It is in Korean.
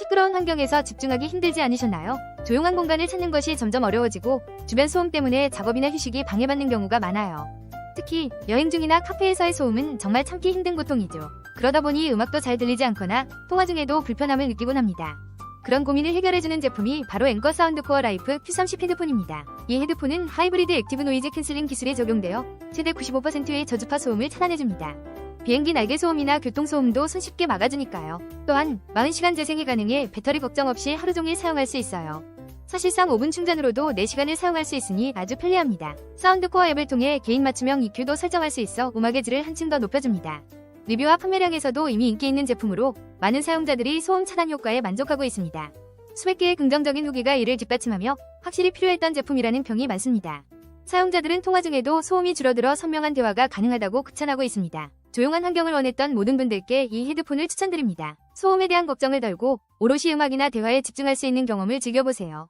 시끄러운 환경에서 집중하기 힘들지 않으셨나요? 조용한 공간을 찾는 것이 점점 어려워지고 주변 소음 때문에 작업이나 휴식이 방해받는 경우가 많아요. 특히 여행 중이나 카페에서의 소음은 정말 참기 힘든 고통이죠. 그러다 보니 음악도 잘 들리지 않거나 통화 중에도 불편함을 느끼곤 합니다. 그런 고민을 해결해주는 제품이 바로 앵커 사운드 코어 라이프 Q30 헤드폰입니다. 이 헤드폰은 하이브리드 액티브 노이즈 캔슬링 기술에 적용되어 최대 95%의 저주파 소음을 차단해줍니다. 비행기 날개 소음이나 교통 소음도 손쉽게 막아주니까요. 또한 40시간 재생이 가능해 배터리 걱정 없이 하루 종일 사용할 수 있어요. 사실상 5분 충전으로도 4시간을 사용할 수 있으니 아주 편리합니다. 사운드 코어 앱을 통해 개인 맞춤형 EQ도 설정할 수 있어 음악의 질을 한층 더 높여줍니다. 리뷰와 판매량에서도 이미 인기 있는 제품으로 많은 사용자들이 소음 차단 효과에 만족하고 있습니다. 수백 개의 긍정적인 후기가 이를 뒷받침하며 확실히 필요했던 제품이라는 평이 많습니다. 사용자들은 통화 중에도 소음이 줄어들어 선명한 대화가 가능하다고 극찬하고 있습니다. 조용한 환경을 원했던 모든 분들께 이 헤드폰을 추천드립니다. 소음에 대한 걱정을 덜고 오롯이 음악이나 대화에 집중할 수 있는 경험을 즐겨보세요.